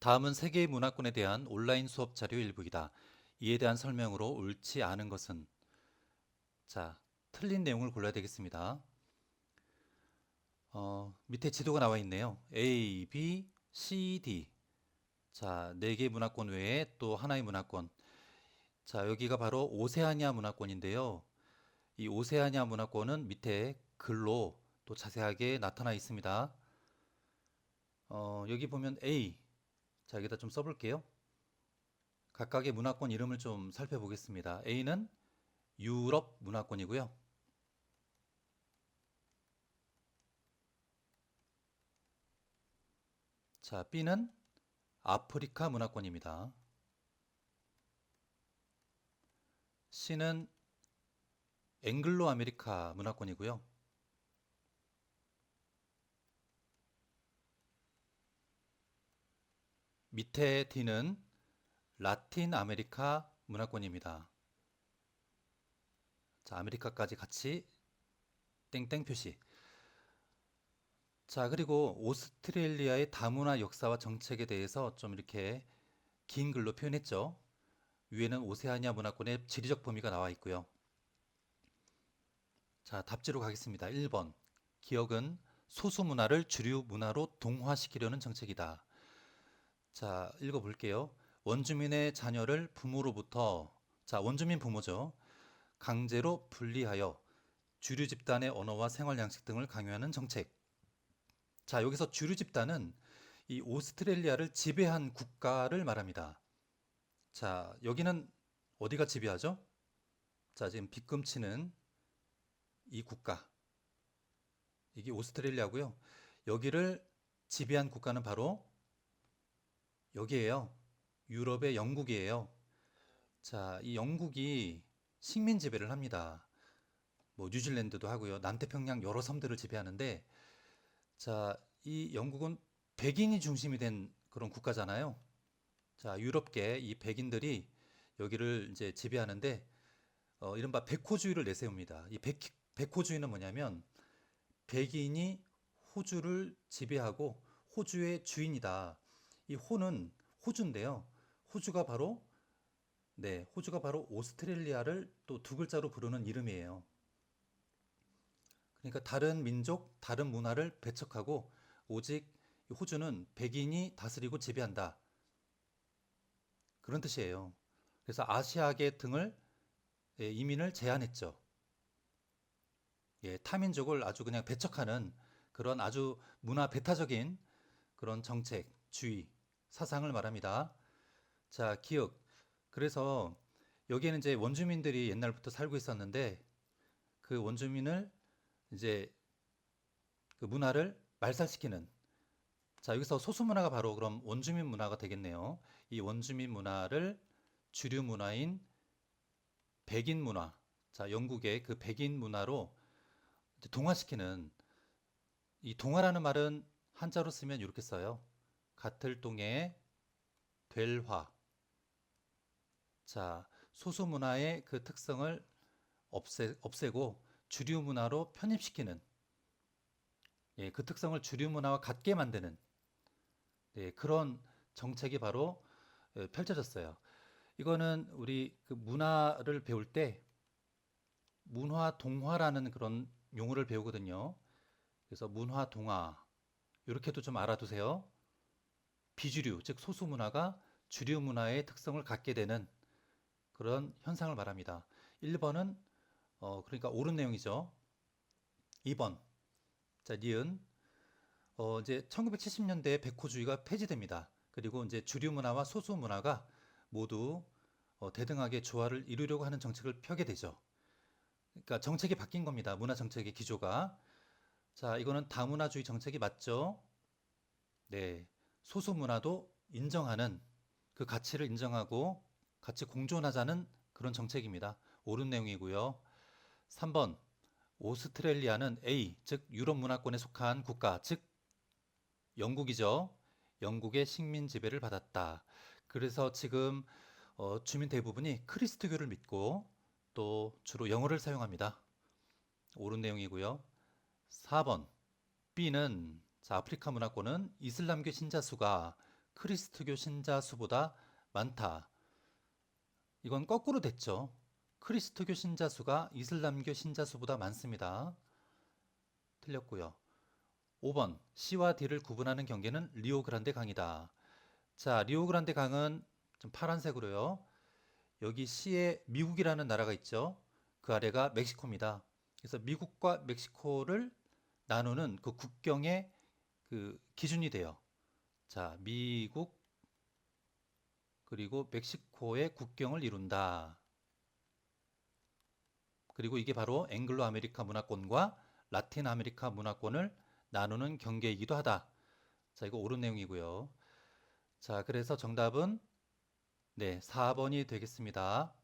다음은 세계의 문화권에 대한 온라인 수업 자료 일부이다. 이에 대한 설명으로 옳지 않은 것은 자, 틀린 내용을 골라야 되겠습니다. 어, 밑에 지도가 나와 있네요. A, B, C, D. 자, 네 개의 문화권 외에 또 하나의 문화권. 자, 여기가 바로 오세아니아 문화권인데요. 이 오세아니아 문화권은 밑에 글로 또 자세하게 나타나 있습니다. 어, 여기 보면 A. 자, 여기다 좀 써볼게요. 각각의 문화권 이름을 좀 살펴보겠습니다. A는 유럽 문화권이고요. 자, B는 아프리카 문화권입니다. C는 앵글로 아메리카 문화권이고요. 밑에 D는 라틴 아메리카 문화권입니다. 자, 아메리카까지 같이 땡땡 표시. 자, 그리고 오스트레일리아의 다문화 역사와 정책에 대해서 좀 이렇게 긴 글로 표현했죠. 위에는 오세아니아 문화권의 지리적 범위가 나와 있고요. 자, 답지로 가겠습니다. 1번. 기억은 소수 문화를 주류 문화로 동화시키려는 정책이다. 자, 읽어볼게요. 원주민의 자녀를 부모로부터, 자, 원주민 부모죠. 강제로 분리하여 주류 집단의 언어와 생활 양식 등을 강요하는 정책. 자, 여기서 주류 집단은 이 오스트레일리아를 지배한 국가를 말합니다. 자, 여기는 어디가 지배하죠? 자, 지금 빗금치는 이 국가. 이게 오스트레일리아고요. 여기를 지배한 국가는 바로 여기에요. 유럽의 영국이에요. 자, 이 영국이 식민 지배를 합니다. 뭐 뉴질랜드도 하고요. 남태평양 여러 섬들을 지배하는데 자, 이 영국은 백인이 중심이 된 그런 국가잖아요. 자, 유럽계 이 백인들이 여기를 이제 지배하는데 어, 이른바 백호주의를 내세웁니다. 이 백, 백호주의는 뭐냐면 백인이 호주를 지배하고 호주의 주인이다. 이 호는 호주인데요. 호주가 바로 네, 호주가 바로 오스트레일리아를 또 두 글자로 부르는 이름이에요. 그러니까 다른 민족, 다른 문화를 배척하고 오직 이 호주는 백인이 다스리고 지배한다. 그런 뜻이에요. 그래서 아시아계 등을 예, 이민을 제한했죠. 예, 타민족을 아주 그냥 배척하는 그런 아주 문화 배타적인 그런 정책, 주의, 사상을 말합니다. 자, 기억. 그래서 여기에는 이제 원주민들이 옛날부터 살고 있었는데 그 원주민을 이제 그 문화를 말살시키는 자, 여기서 소수 문화가 바로 그럼 원주민 문화가 되겠네요. 이 원주민 문화를 주류 문화인 백인 문화. 자, 영국의 그 백인 문화로 동화시키는 이 동화라는 말은 한자로 쓰면 이렇게 써요. 같을 동에 될화. 자, 소수 문화의 그 특성을 없애, 없애고 주류 문화로 편입시키는 예, 그 특성을 주류 문화와 같게 만드는 예, 그런 정책이 바로 예, 펼쳐졌어요. 이거는 우리 그 문화를 배울 때 문화 동화라는 그런 용어를 배우거든요. 그래서 문화 동화 이렇게도 좀 알아두세요. 비주류, 즉 소수 문화가 주류 문화의 특성을 갖게 되는 그런 현상을 말합니다. 1번은 어 그러니까 옳은 내용이죠. 2번. 자, 니은 어 이제 1970년대에 백호주의가 폐지됩니다. 그리고 이제 주류 문화와 소수 문화가 모두 어 대등하게 조화를 이루려고 하는 정책을 펴게 되죠. 그러니까 정책이 바뀐 겁니다. 문화 정책의 기조가. 자, 이거는 다문화주의 정책이 맞죠? 네. 소수 문화도 인정하는 그 가치를 인정하고 같이 공존하자는 그런 정책입니다. 옳은 내용이고요. 3번. 오스트레일리아는 A, 즉 유럽 문화권에 속한 국가, 즉 영국이죠. 영국의 식민 지배를 받았다. 그래서 지금 어, 주민 대부분이 크리스트교를 믿고 또 주로 영어를 사용합니다. 옳은 내용이고요. 4번. B는 자, 아프리카 문화권은 이슬람교 신자 수가 크리스트교 신자 수보다 많다. 이건 거꾸로 됐죠. 크리스트교 신자 수가 이슬람교 신자 수보다 많습니다. 틀렸고요. 5번 C와 D를 구분하는 경계는 리오그란데 강이다. 자, 리오그란데 강은 좀 파란색으로요. 여기 C에 미국이라는 나라가 있죠. 그 아래가 멕시코입니다. 그래서 미국과 멕시코를 나누는 그 국경의 그 기준이 돼요. 자, 미국 그리고 멕시코의 국경을 이룬다. 그리고 이게 바로 앵글로 아메리카 문화권과 라틴 아메리카 문화권을 나누는 경계이기도 하다. 자, 이거 옳은 내용이고요. 자, 그래서 정답은 네, 4번이 되겠습니다.